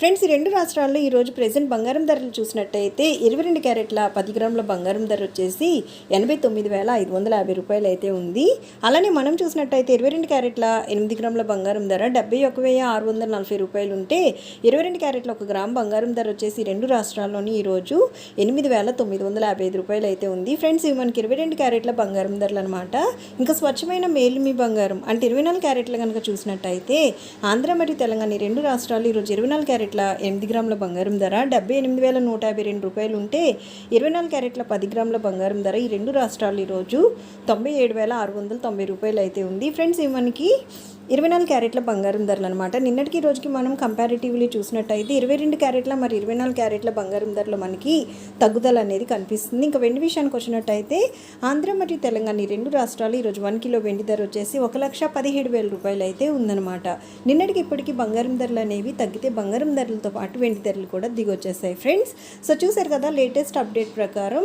Friends ఈ రెండు రాష్ట్రాల్లో ఈరోజు ప్రెసెంట్ బంగారం ధరలు చూసినట్టయితే ఇరవై రెండు క్యారెట్ల పది గ్రాముల బంగారం ధర వచ్చేసి ఎనభై తొమ్మిది వేల ఐదు వందల యాభై రూపాయలు అయితే ఉంది. అలానే మనం చూసినట్టయితే ఇరవై రెండు క్యారెట్ల ఎనిమిది గ్రాముల బంగారం ధర డెబ్బై ఒక వెయ్యి ఆరు వందల నలభై రూపాయలు ఉంటే ఇరవై రెండు క్యారెట్ల ఒక గ్రామ్ బంగారం ధర వచ్చేసి రెండు రాష్ట్రాల్లోని ఈరోజు ఎనిమిది వేల తొమ్మిది వందల యాభై ఐదు రూపాయలు అయితే ఉంది. ఫ్రెండ్స్ ఇవి మనకి ఇరవై రెండు క్యారెట్ల బంగారం ధరలు అనమాట ఇంకా స్వచ్ఛమైన మేలిమి బంగారం అంటే ఇరవై నాలుగు క్యారెట్లు కనుక చూసినట్టయితే ఆంధ్ర మరియు తెలంగాణ రెండు రాష్ట్రాలు ఈరోజు ఇరవై నాలుగు క్యారెట్ల ఎనిమిది గ్రాముల బంగారం ధర డెబ్బై ఎనిమిది వేల నూట యాభై రెండు రూపాయలు ఉంటే ఇరవై నాలుగు క్యారెట్ల పది గ్రాముల బంగారం ధర ఈ రెండు రాష్ట్రాలు ఈరోజు తొంభై ఏడు వేల ఆరు వందల తొంభై రూపాయలు అయితే ఉంది. ఫ్రెండ్స్ ఇవన్నీ ఇరవై నాలుగు క్యారెట్ల బంగారం ధరలు అనమాట నిన్నటికి రోజుకి మనం కంపారిటివ్లీ చూసినట్టయితే ఇరవై రెండు క్యారెట్ల మరి ఇరవై నాలుగు క్యారెట్ల బంగారం ధరలు మనకి తగ్గుదల అనేది కనిపిస్తుంది. ఇంకా వెండి విషయానికి వచ్చినట్టయితే ఆంధ్ర మరియు తెలంగాణ ఈ రెండు రాష్ట్రాలు ఈరోజు వన్ కిలో వెండి ధర వచ్చేసి ఒక లక్ష పదిహేడు వేల రూపాయలు అయితే ఉందన్నమాట. నిన్నటికి ఇప్పటికీ బంగారం ధరలు అనేవి తగ్గితే బంగారం ధరలతో పాటు వెండి ధరలు కూడా దిగొచ్చేస్తాయి ఫ్రెండ్స్. సో చూసారు కదా లేటెస్ట్ అప్డేట్ ప్రకారం